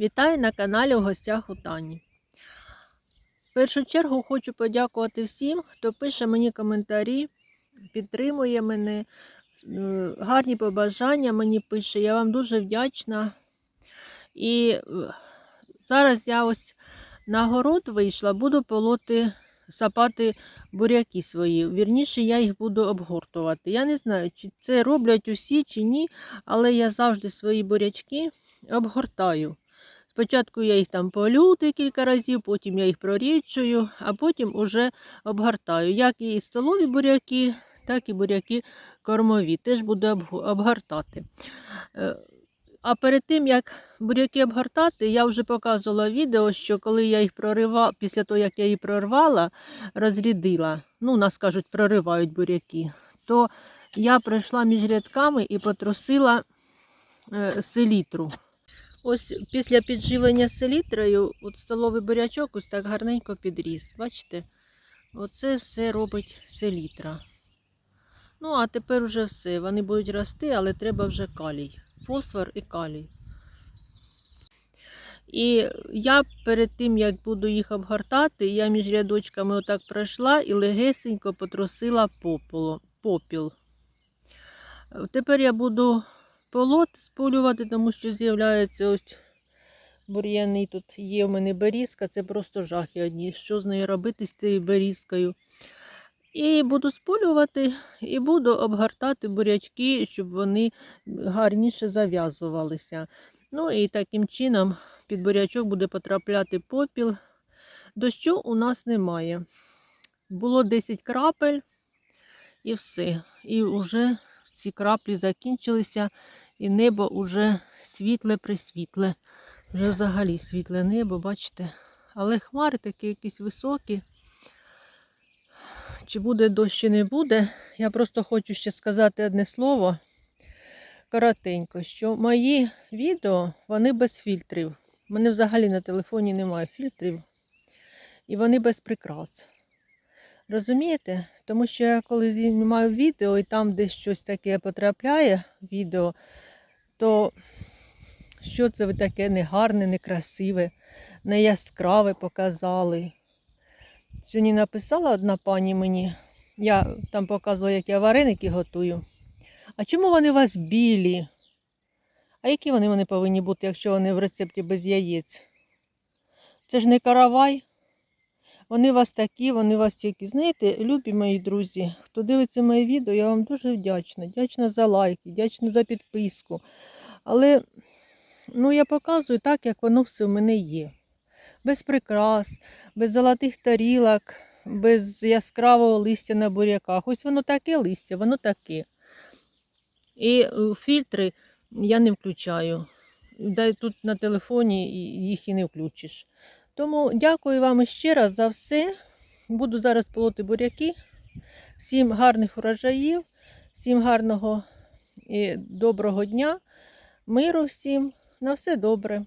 Вітаю на каналі у гостях у Тані. В першу чергу хочу подякувати всім, хто пише мені коментарі, підтримує мене, е, гарні побажання мені пише. Я вам дуже вдячна. І е, зараз я ось на город вийшла, буду полоти, сапати буряки свої. Вірніше, я їх буду обгортувати. Я не знаю, чи це роблять усі, чи ні, але я завжди свої бурячки обгортаю. Спочатку я їх там полю декілька разів, потім я їх прорічую, а потім уже обгортаю. Як і столові буряки, так і буряки кормові. Теж буду обгортати. Е, А перед тим, як буряки обгортати, я вже показувала відео, що коли я їх проривала, після того, як я її прорвала, розрядила, ну, нас кажуть, проривають буряки, то я пройшла між рядками і потрусила е, селітру. Ось після підживлення селітрою, от столовий бурячок ось так гарненько підріс. Бачите? Оце все робить селітра. Ну, а тепер вже все. Вони будуть рости, але треба вже калій. Фосфор і калій. І я перед тим, як буду їх обгортати, я між рядочками отак пройшла і легесенько потрусила попіл. Тепер я буду полот сполювати, тому що з'являється ось бур'яни. Тут є в мене берізка, це просто жахи одні. Що з нею робити з цією берізкою? І буду сполювати, і буду обгортати бурячки, щоб вони гарніше зав'язувалися. Ну і таким чином під бурячок буде потрапляти попіл. Дощу у нас немає. Було 10 крапель і все. І вже ці краплі закінчилися, і небо вже світле-присвітле. Вже взагалі світле небо, бачите. Але хмари такі якісь високі. Чи буде дощ, чи не буде. Я просто хочу ще сказати одне слово коротенько, що мої відео вони без фільтрів. У мене взагалі на телефоні немає фільтрів, і вони без прикрас. Розумієте? Тому що я коли знімаю відео і там десь щось таке потрапляє відео, то що це ви таке негарне, некрасиве, неяскраве показали. Сьогодні написала одна пані мені, я там показувала, як я вареники готую. А чому вони у вас білі? А які вони, вони повинні бути, якщо вони в рецепті без яєць? Це ж не каравай. Вони у вас такі, вони у вас тільки. Знаєте, любі мої друзі, хто дивиться мої відео, я вам дуже вдячна. Вдячна за лайки, вдячна за підписку. Але ну, я показую так, як воно все в мене є. Без прикрас, без золотих тарілок, без яскравого листя на буряках. Ось воно таке листя, воно таке. І е, фільтри я не включаю. Тут на телефоні їх і не включиш. Тому дякую вам ще раз за все. Буду зараз полоти буряки. Всім гарних урожаїв, всім гарного і доброго дня, миру всім. На все добре.